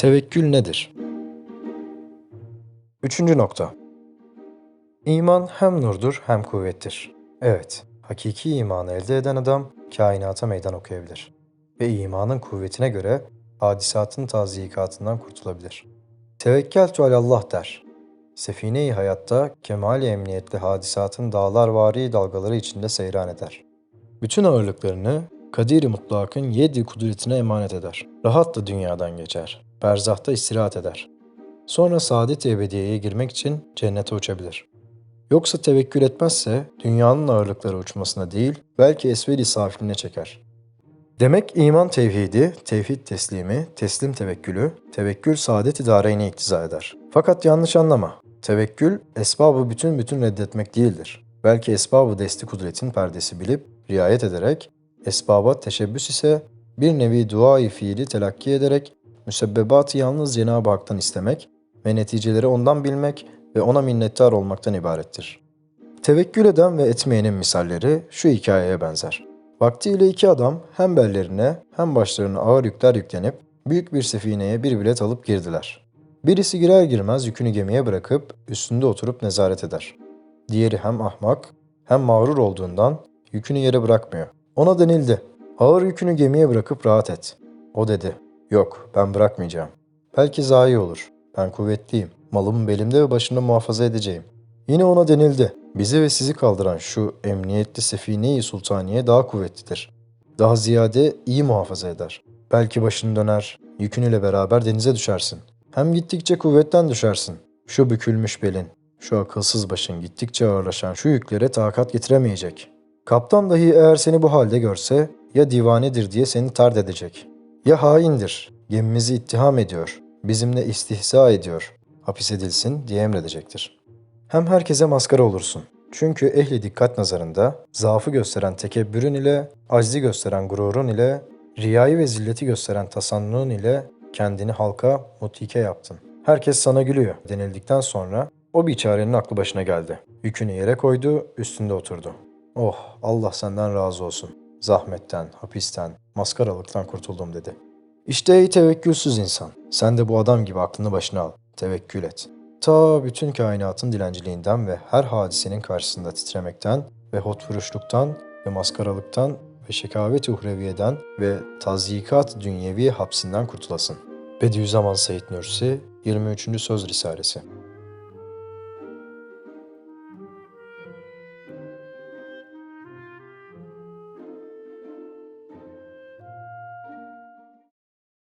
Tevekkül nedir? Üçüncü nokta. İman hem nurdur hem kuvvettir. Evet, hakiki imanı elde eden adam kainata meydan okuyabilir. Ve imanın kuvvetine göre hadisatın tazikatından kurtulabilir. Tevekkeltu alallah der. Sefine-i hayatta kemali emniyetli hadisatın dağlar vari dalgaları içinde seyran eder. Bütün ağırlıklarını Kadir-i Mutlak'ın yedi kudretine emanet eder. Rahat da dünyadan geçer. Berzahta istirahat eder. Sonra saadet-i ebediyeye girmek için cennete uçabilir. Yoksa tevekkül etmezse dünyanın ağırlıkları uçmasına değil belki esveli safiline çeker. Demek iman tevhidi, tevhid teslimi, teslim tevekkülü, tevekkül saadet idareyni iktiza eder. Fakat yanlış anlama. Tevekkül esbabı bütün bütün reddetmek değildir. Belki esbabı desti kudretin perdesi bilip riayet ederek, esbaba teşebbüs ise bir nevi dua-i fiili telakki ederek müsebbebatı yalnız Cenab-ı Hak'tan istemek ve neticeleri ondan bilmek ve ona minnettar olmaktan ibarettir. Tevekkül eden ve etmeyenin misalleri şu hikayeye benzer. Vaktiyle iki adam hem bellerine hem başlarına ağır yükler yüklenip büyük bir sefineye bir bilet alıp girdiler. Birisi girer girmez yükünü gemiye bırakıp üstünde oturup nezaret eder. Diğeri hem ahmak hem mağrur olduğundan yükünü yere bırakmıyor. Ona denildi. Ağır yükünü gemiye bırakıp rahat et. O dedi. Yok ben bırakmayacağım. Belki zayi olur. Ben kuvvetliyim. Malımı belimde ve başında muhafaza edeceğim. Yine ona denildi. Bizi ve sizi kaldıran şu emniyetli sefine-i sultaniye daha kuvvetlidir. Daha ziyade iyi muhafaza eder. Belki başını döner, yükün ile beraber denize düşersin. Hem gittikçe kuvvetten düşersin. Şu bükülmüş belin, şu akılsız başın gittikçe ağırlaşan şu yüklere takat getiremeyecek. Kaptan dahi eğer seni bu halde görse ya divanedir diye seni tard edecek. Ya haindir, gemimizi ittiham ediyor, bizimle istihza ediyor, hapis edilsin diye emredecektir. Hem herkese maskara olursun. Çünkü ehli dikkat nazarında zaafı gösteren tekebbürün ile, aczi gösteren gururun ile, riyayı ve zilleti gösteren tasannun ile kendini halka mutike yaptın. Herkes sana gülüyor denildikten sonra o biçarenin aklı başına geldi. Yükünü yere koydu, üstünde oturdu. Oh Allah senden razı olsun. Zahmetten, hapisten, maskaralıktan kurtuldum dedi. İşte ey tevekkülsüz insan. Sen de bu adam gibi aklını başına al. Tevekkül et. Ta bütün kainatın dilenciliğinden ve her hadisenin karşısında titremekten ve hotvuruşluktan ve maskaralıktan ve şekavet uhreviyeden ve tazyikat dünyevi hapsinden kurtulasın. Bediüzzaman Said Nursi 23. Söz Risalesi